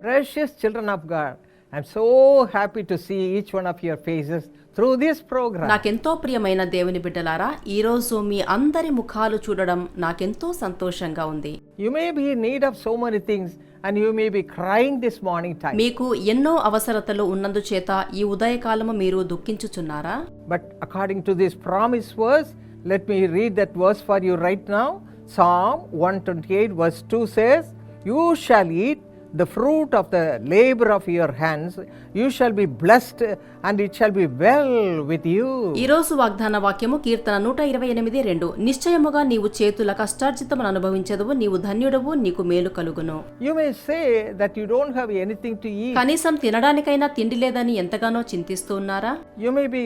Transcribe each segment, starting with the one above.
Precious children of God, I'm so happy to see each one of your faces through this program. నాకెంతో ప్రియమైన దేవుని బిడ్డలారా ఈరోజు మీ అందరి ముఖాలు చూడడం నాకెంతో సంతోషంగా ఉంది You may be in need of so many things and you may be crying this morning time. మీకు ఎన్నో అవసరతలు ఉన్నందుచేత ఈ ఉదయకాలము మీరు దుఃఖించుచున్నారా But according to this promise verse, let me read that verse for you right now. Psalm 128, verse 2 says, You shall eat the fruit of the labor of your hands, you shall be blessed, and it shall be well with you. ఈ రోజు వాగ్దాన వాక్యము కీర్తన నూట ఇరవై ఎనిమిది రెండు నిశ్చయముగా నీవు చేతుల కష్టార్జితమును అనుభవించదువు నీవు ధన్యుడవు నీకు మేలు కలుగును You may say that you don't have anything to eat. కనీసం తినడానికైనా తిండి లేదని ఎంతగానో చింతిస్తూ ఉన్నారా You may be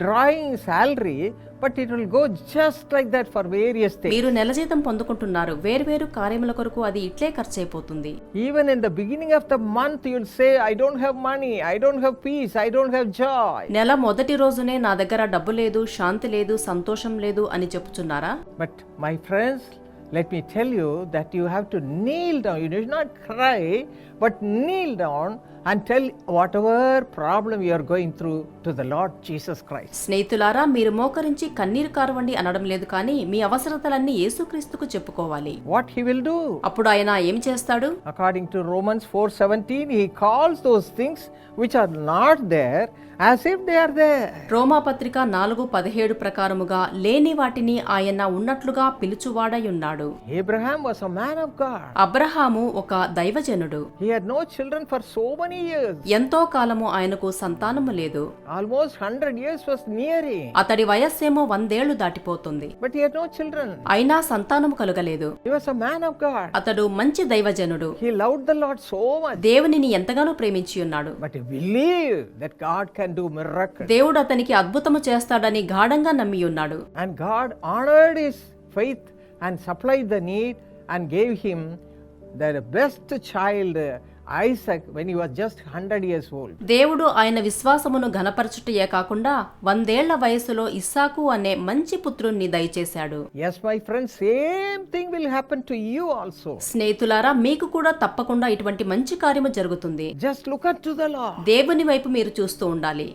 drawing salary but it will go just like that for various thing మీరు నెల జీతం పొందుకుంటున్నారు వేర్వేరు కార్యముల కొరకు అది ఇట్లే ఖర్చు అయిపోతుంది even in the beginning of the month you will say I don't have money I don't have peace I don't have joy నెల మొదటి రోజునే నా దగ్గర డబ్బు లేదు శాంతి లేదు సంతోషం లేదు అని చెప్పుచున్నారా? But my friends let me tell you that you have to kneel down you do not cry but kneel down and tell whatever problem you going through to the Lord Jesus Christ స్నేహితులారా మీరు మోకరించి కన్నీరు కారవండి అనడం లేదు కానీ మీ అవసరతలన్నీ యేసుక్రీస్తుకు చెప్పుకోవాలి. What he will do అప్పుడు ఆయన ఏం చేస్తాడు? According to Romans 4:17 he calls those things which are not there as if they are there రోమా పత్రిక 4:17 ప్రకారముగా లేని వాటిని ఆయన ఉన్నట్లుగా పిలుచువాడై ఉన్నాడు. అబ్రహాము ఒక దైవజనుడు. He no children for so ఎంతో కాలము ఆయనకు సంతానము లేదు. Almost hundred years was near అతడి వయస్సేమో వందేళ్ళు దాటిపోతుంది. బట్ హియర్ నో చిల్డ్రన్ అయినా సంతానం కలగలేదు. అతడు మంచి దైవజనుడు. He love the Lord so దేవునిని ఎంతగానో ప్రేమించి ఉన్నాడు. But believe that God can do miracle దేవుడు అతనికి అద్భుతము చేస్తాడని గాఢంగా నమ్మి ఉన్నాడు. And God honoured his faith and supply the need and gave him best child Isaac when you just hundred years old దేవుడు ఆయన విశ్వాసమును గనపరచుటయే కాకుండా వందేళ్ళ వయసులో ఇస్సాకు అనే మంచి పుత్రుణ్ణి దయచేశాడు. Yes my friend same will happen to you also స్నేహితులారా మీకు కూడా తప్పకుండా ఇటువంటి మంచి కార్యము జరుగుతుంది. జస్ట్ లుక్ దేవుని వైపు మీరు చూస్తూ ఉండాలి.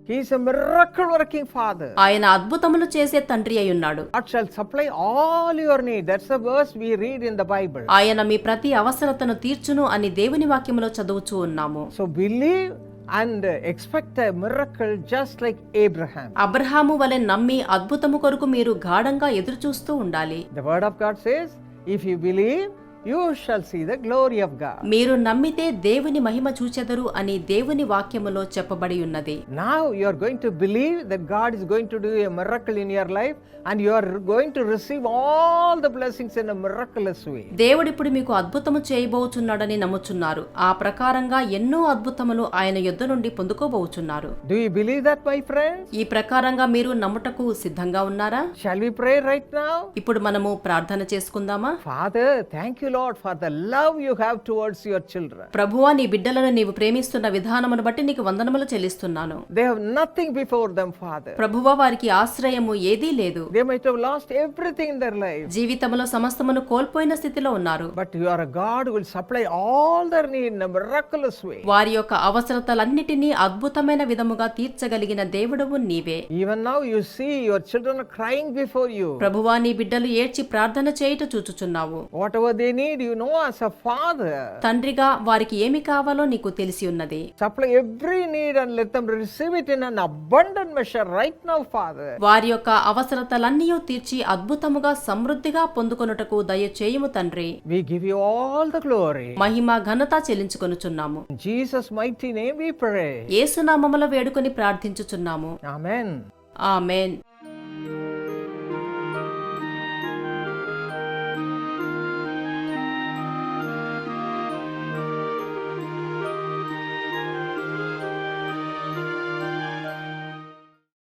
ఫాదర్ ఆయన అద్భుతములు చేసే తండ్రి అయి ఉన్నాడు. God supply all your need that's we read in the Bible ఆయన మీ ప్రతి అవసరతను తీర్చును అని దేవుని వాక్యములో చదువుచూ ఉన్నాము. So believe and expect a miracle just like Abraham Abraham వలె నమ్మి అద్భుతము కొరకు మీరు గాఢంగా ఎదురు చూస్తూ ఉండాలి. The word of God says if you believe మీరు నమ్మితే దేవుని మహిమ చూచెదరు అని దేవుని వాక్యములో చెప్పబడి ఉన్నది. Now you going to believe that God going to do a miracle in your life and you going to receive all the blessings in a దేవుడు ఇప్పుడు మీకు అద్భుతము చేయబోతున్నాడని నమ్ముచున్నారు. ఆ ప్రకారంగా ఎన్నో అద్భుతములు ఆయన యుద్ధ నుండి పొందుకోబోతున్నారు do you believe that my ఈ ప్రకారంగా మీరు నమ్ముటకు సిద్ధంగా ఉన్నారా? షల్ ప్రే రైట్ నౌ ఇప్పుడు మనము ప్రార్థన చేసుకుందామా? Father thank you Lord for the love you have towards your children ప్రభువా నీ బిడ్డలను నీవు ప్రేమిస్తున్న విధానమును బట్టి నీకు వందనములు చెల్లిస్తున్నాను. They have nothing before them father ప్రభువా వారికి ఆశ్రయము ఏదీ లేదు. They might have lost everything in their life జీవితములో సమస్తమును కోల్పోయిన స్థితిలో ఉన్నారు. But you are God will supply all their need in miraculous way వారి యొక్క అవసరతలన్నిటిని అద్భుతమైన విధముగా తీర్చగలిగిన దేవుడవు నీవే. Even now you see your children crying before you ప్రభువా నీ బిడ్డలు ఏడ్చి ప్రార్థన చేయుట చూచుచున్నావు. వాట్ ఎవర్ దే తండ్రిగా వారికి ఏమి కావాలో నీకు తెలిసి ఉన్నది. Supply every need and let right now father వారి యొక్క అవసరతలన్నీ తీర్చి అద్భుతముగా సమృద్ధిగా పొందుకొనుటకు దయచేయము తండ్రి. We give you all the మహిమ ఘనత చెల్లించుకొనుచున్నాము. Jesus mighty name we pray యేసు నామములో వేడుకొని ప్రార్థించుచున్నాము. ఆమేన్ ఆమేన్.